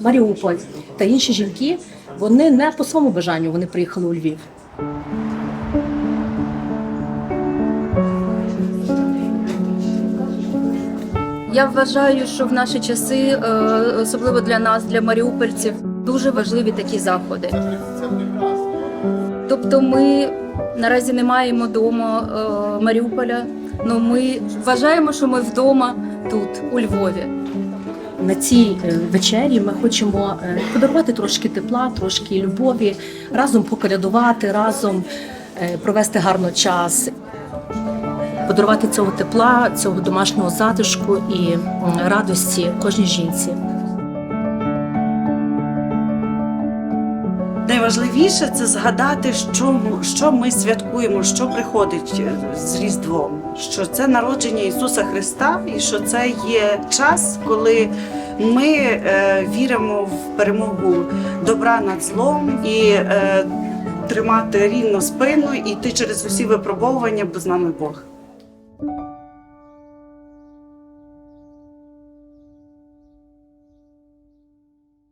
Маріуполь та інші жінки, вони не по своєму бажанню вони приїхали у Львів. Я вважаю, що в наші часи, е, особливо для нас, для маріупольців, дуже важливі такі заходи. Тобто, ми наразі не маємо вдома е, Маріуполя. але ми вважаємо, що ми вдома тут, у Львові. На цій е, вечері ми хочемо е, подарувати трошки тепла, трошки любові, разом поколядувати, разом е, провести гарно час, подарувати цього тепла, цього домашнього затишку і радості кожній жінці. Найважливіше це згадати, що, що ми святкуємо, що приходить з Різдвом, що це народження Ісуса Христа, і що це є час, коли ми е, віримо в перемогу добра над злом і е, тримати рівно спину і йти через усі випробовування, бо з нами Бог.